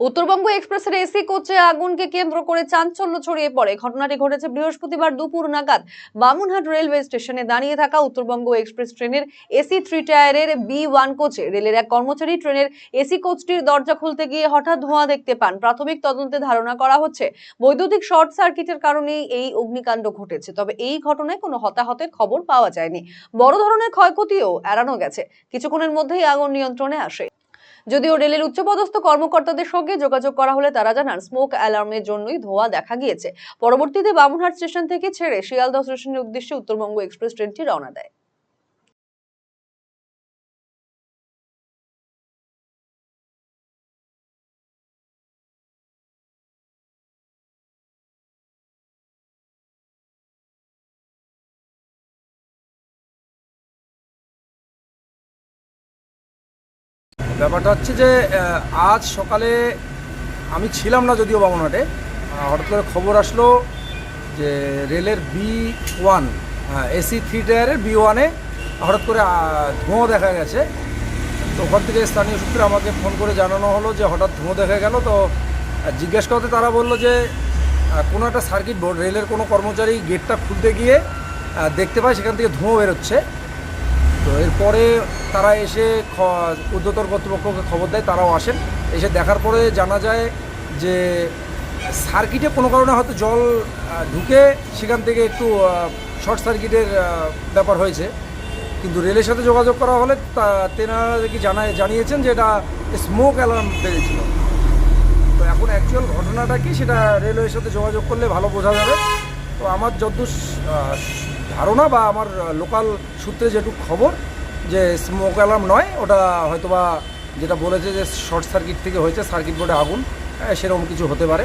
উত্তরবঙ্গ এক্সপ্রেসের এসি কোচে আগুনকে কেন্দ্র করে চাঞ্চল্য ছড়িয়ে পড়ে। ঘটনাটি ঘটেছে বৃহস্পতিবার দুপুর নাগাদ। বামুনহাট রেলওয়ে স্টেশনে দাঁড়িয়ে থাকা উত্তরবঙ্গ এক্সপ্রেস ট্রেনের এসি থ্রি টায়ারের বি ওয়ান কোচে রেলের এক কর্মচারী ট্রেনের এসি কোচটির দরজা খুলতে গিয়ে হঠাৎ ধোঁয়া দেখতে পান। প্রাথমিক তদন্তে ধারণা করা হচ্ছে, বৈদ্যুতিক শর্ট সার্কিটের কারণেই এই অগ্নিকাণ্ড ঘটেছে। তবে এই ঘটনায় কোনো হতাহতের খবর পাওয়া যায়নি। বড় ধরনের ক্ষয়ক্ষতিও এড়ানো গেছে। কিছুক্ষণের মধ্যেই আগুন নিয়ন্ত্রণে আসে। যদিও রেলের উচ্চপদস্থ কর্মকর্তাদের সঙ্গে যোগাযোগ করা হলে তারা জানান স্মোক অ্যালার্মের জন্যই ধোয়া দেখা গিয়েছে। পরবর্তীতে বামুনহাট স্টেশন থেকে ছেড়ে শিয়ালদহ স্টেশনের উদ্দেশ্যে উত্তরবঙ্গ এক্সপ্রেস ট্রেনটি রওনা দেয়। ব্যাপারটা হচ্ছে যে আজ সকালে আমি ছিলাম না যদিও বামনহাটে। হঠাৎ করে খবর আসলো যে রেলের বি ওয়ান এসি থ্রি টায়ারের বি ওয়ানে হঠাৎ করে ধোঁয়া দেখা গেছে। তো ওখান থেকে স্থানীয় সূত্রে আমাকে ফোন করে জানানো হলো যে হঠাৎ ধোঁয়া দেখা গেল। তো জিজ্ঞেস করতে তারা বলল যে কোনো একটা সার্কিট বোর্ড, রেলের কোনো কর্মচারী গেটটা খুলতে গিয়ে দেখতে পায়, সেখান থেকে ধোঁয়া বেরোচ্ছে। তো এরপরে তারা এসে ঊর্ধ্বতর কর্তৃপক্ষকে খবর দেয়, তারাও আসেন। এসে দেখার পরে জানা যায় যে সার্কিটে কোনো কারণে হয়তো জল ঢুকে সেখান থেকে একটু শর্ট সার্কিটের ব্যাপার হয়েছে। কিন্তু রেলের সাথে যোগাযোগ করা হলে তেনারা কি জানায়, জানিয়েছেন যে এটা স্মোক অ্যালার্ম বেরিয়েছিল তো এখন অ্যাকচুয়াল ঘটনাটা কি সেটা রেলওয়ের সাথে যোগাযোগ করলে ভালো বোঝা যাবে। তো আমার যদ্দূর ধারণা বা আমার লোকাল সূত্রে যেটুকু খবর যে স্মোক অ্যালার্ম নয় ওটা হয়তোবা যেটা বলেছে যে শর্ট সার্কিট থেকে হয়েছে সার্কিট বোর্ডে আগুন হ্যাঁ, সেরকম কিছু হতে পারে।